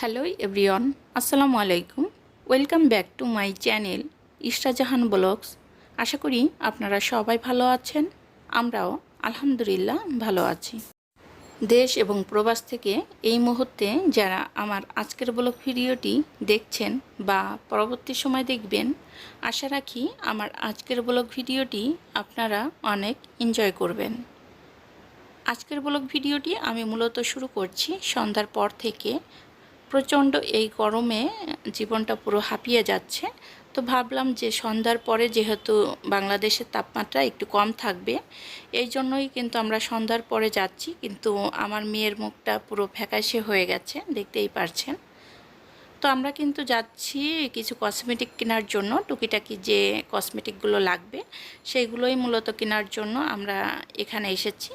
Hello everyone, আসসালামু আলাইকুম। Welcome back to my channel Ishrajahan blogs. আশা করি আপনারা সবাই ভালো আছেন, আমরাও আলহামদুলিল্লাহ ভালো আছি। দেশ এবং প্রবাস থেকে এই মুহূর্তে যারা আমার আজকের ব্লগ ভিডিওটি দেখছেন বা পরবর্তী সময় দেখবেন, আশা রাখি আমার আজকের ব্লগ ভিডিওটি আপনারা অনেক এনজয় করবেন। আজকের ব্লগ ভিডিওটি আমি মূলত শুরু করছি সন্ধ্যার পর থেকে প্রচণ্ড এই গরমে জীবনটা পুরো হাঁপিয়ে যাচ্ছে। তো ভাবলাম যে সন্ধ্যার পরে যেহেতু বাংলাদেশের তাপমাত্রা একটু কম থাকবে, এই জন্যই কিন্তু আমরা সন্ধ্যার পরে যাচ্ছি। কিন্তু আমার মেয়ের মুখটা পুরো ফ্যাকাশে হয়ে গেছে, দেখতেই পারছেন। তো আমরা কিন্তু যাচ্ছি কিছু কসমেটিক কেনার জন্য, টুকিটাকি যে কসমেটিকগুলো লাগবে, সেইগুলোই মূলত কেনার জন্য আমরা এখানে এসেছি।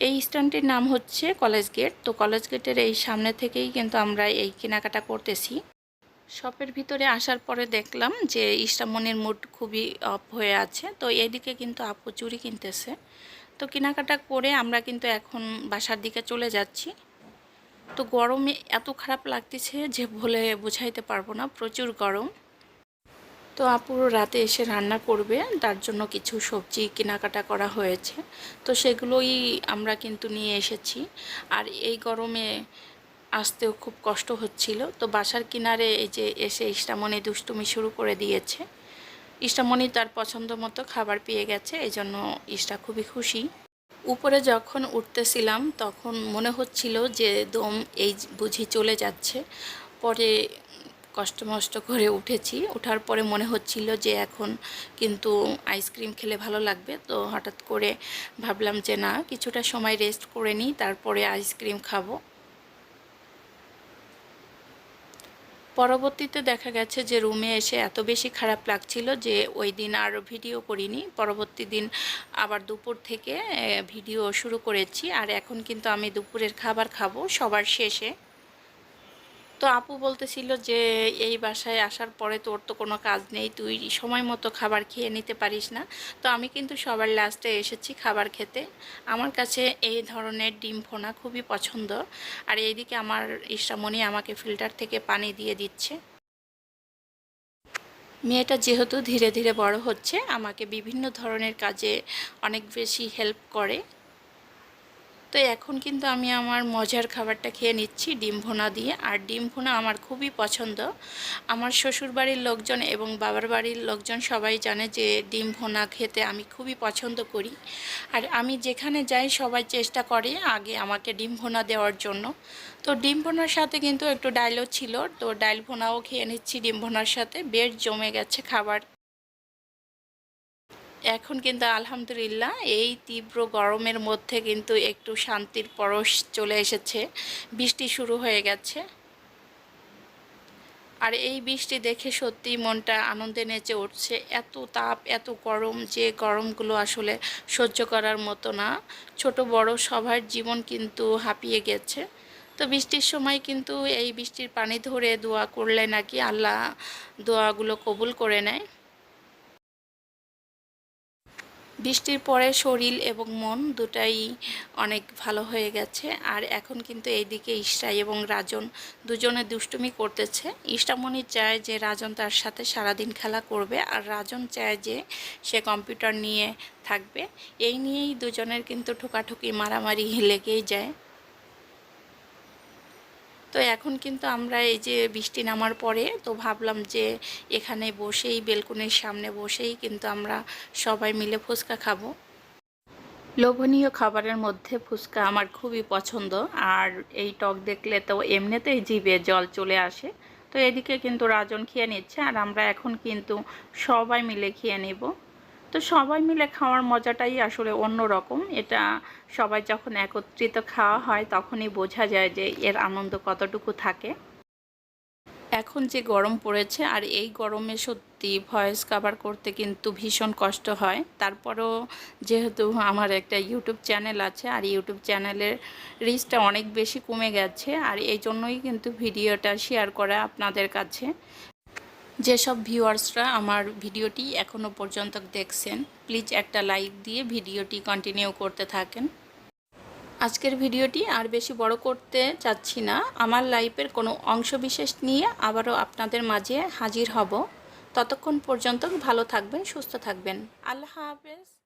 এই স্ট্যান্ডটির নাম হচ্ছে কলেজ গেট। তো কলেজ গেটের এই সামনে থেকেই কিন্তু আমরা এই কেনাকাটা করতেছি। শপের ভিতরে আসার পরে দেখলাম যে ইস্টামনির মুড খুবই অফ হয়ে আছে। তো এদিকে কিন্তু আপু চুরি কিনতেছে। তো কেনাকাটা করে আমরা কিন্তু এখন বাসার দিকে চলে যাচ্ছি। তো গরমে এত খারাপ লাগতেছে যে বলে বোঝাইতে পারব না। প্রচুর গরম। তো আপুর রাতে এসে রান্না করবে, তার জন্য কিছু সবজি কেনাকাটা করা হয়েছে। তো সেগুলোই আমরা কিন্তু নিয়ে এসেছি। আর এই গরমে আসতেও খুব কষ্ট হচ্ছিল। তো বাসার কিনারে এই যে এসে ইষ্টামণি দুষ্টুমি শুরু করে দিয়েছে। ইষ্টামণি তার পছন্দ মতো খাবার পেয়ে গেছে, এই জন্য ইষ্টা খুবই খুশি। উপরে যখন উঠতেছিলাম, তখন মনে হচ্ছিল যে দম এই বুঝি চলে যাচ্ছে। পরে কষ্ট মষ্ট করে উঠেছি। ওঠার পরে মনে হচ্ছিল যে এখন কিন্তু আইসক্রিম খেলে ভালো লাগবে। তো হঠাৎ করে ভাবলাম যে না, কিছুটা সময় রেস্ট করে নিই, তারপরে আইসক্রিম খাব। পরবর্তীতে দেখা গেছে যে রুমে এসে এত বেশি খারাপ লাগছিল যে ওই দিন আর ভিডিও করিনি। পরবর্তী দিন আবার দুপুর থেকে ভিডিও শুরু করেছি। আর এখন কিন্তু আমি দুপুরের খাবার খাব সবার শেষে। তো আপু বলতেছিল যে, এই বাসায় আসার পরে তোর তো কোনো কাজ নেই, তুই সময় মতো খাবার খেয়ে নিতে পারিস না। তো আমি কিন্তু সবার লাস্টে এসেছি খাবার খেতে। আমার কাছে এই ধরনের ডিম ফোনা খুবই পছন্দ। আর এইদিকে আমার ইষ্টামণি আমাকে ফিল্টার থেকে পানি দিয়ে দিচ্ছে। মেয়েটা যেহেতু ধীরে ধীরে বড় হচ্ছে, আমাকে বিভিন্ন ধরনের কাজে অনেক বেশি হেল্প করে। তো এখন কিন্তু আমি আমার মজার খাবারটা খেয়ে নিচ্ছি, ডিম ভোনা দিয়ে। আর ডিম ভোনা আমার খুবই পছন্দ। আমার শ্বশুর বাড়ির লোকজন এবং বাবার বাড়ির লোকজন সবাই জানে যে ডিম ভোনা খেতে আমি খুবই পছন্দ করি। আর আমি যেখানে যাই সবাই চেষ্টা করে আগে আমাকে ডিম ভোনা দেওয়ার জন্য। তো ডিম ভোনার সাথে কিন্তু একটু ডাইলও ছিল। তো ডাইল ভোনাও খেয়ে নিচ্ছি ডিম ভোনার সাথে। বেশ জমে গেছে খাবার। এখন কিন্তু আলহামদুলিল্লাহ এই তীব্র গরমের মধ্যে কিন্তু একটু শান্তির পরশ চলে এসেছে। বৃষ্টি শুরু হয়ে গেছে। আর এই বৃষ্টি দেখে সত্যি মনটা আনন্দে নেচে উঠছে। এত তাপ, এত গরম, যে গরমগুলো আসলে সহ্য করার মতো না। ছোট বড় সবার জীবন কিন্তু হাঁপিয়ে গেছে। তো বৃষ্টির সময় কিন্তু এই বৃষ্টির পানি ধরে দোয়া করলে নাকি আল্লাহ দোয়াগুলো কবুল করে নেয়। বৃষ্টির পরে শরীর এবং মন দুটাই অনেক ভালো হয়ে গেছে। আর এখন কিন্তু এইদিকে ইষ্টা এবং রাজন দুজনে দুষ্টুমি করতেছে। ইষ্টামণি চায় যে রাজন তার সাথে সারাদিন খেলা করবে আর রাজন চায় যে সে কম্পিউটার নিয়ে থাকবে। এই নিয়েই দুজনের কিন্তু ঠোকাঠুকি, মারামারি লেগেই যায়। তো এখন কিন্তু আমরা এই যে বৃষ্টি নামার পরে তো ভাবলাম যে এখানে বসেই, বেলকুনির সামনে বসেই কিন্তু আমরা সবাই মিলে ফুচকা খাব। লোভনীয় খাবারের মধ্যে ফুচকা আমার খুবই পছন্দ, আর এই টক দেখলে তো এমনিতেই জিভে জল চলে আসে। তো এদিকে কিন্তু রাজন খেয়ে নিচ্ছে, আর আমরা এখন কিন্তু সবাই মিলে খেয়ে নেব। তো সবাই মিলে খাওয়ার মজাটাই আসলে অন্য রকম এটা সবাই যখন একত্রিত খাওয়া হয়, তখনই বোঝা যায় যে এর আনন্দ কতটুকু থাকে। এখন যে গরম পড়েছে, আর এই গরমে সত্যি ভয়েস কাভার করতে কিন্তু ভীষণ কষ্ট হয়। তারপরেও যেহেতু আমার একটা ইউটিউব চ্যানেল আছে, আর ইউটিউব চ্যানেলের রিচটা অনেক বেশি কমে গেছে, আর এই জন্যই কিন্তু ভিডিওটা শেয়ার করা আপনাদের কাছে। যেসব ভিউয়ার্সরা আমার ভিডিওটি এখনও পর্যন্ত দেখছেন, প্লিজ একটা লাইক দিয়ে ভিডিওটি কন্টিনিউ করতে থাকেন। আজকের ভিডিওটি আর বেশি বড় করতে চাচ্ছি না। আমার লাইফের কোনো অংশবিশেষ নিয়ে আবারও আপনাদের মাঝে হাজির হব। ততক্ষণ পর্যন্ত ভালো থাকবেন, সুস্থ থাকবেন। আল্লাহ হাফেজ।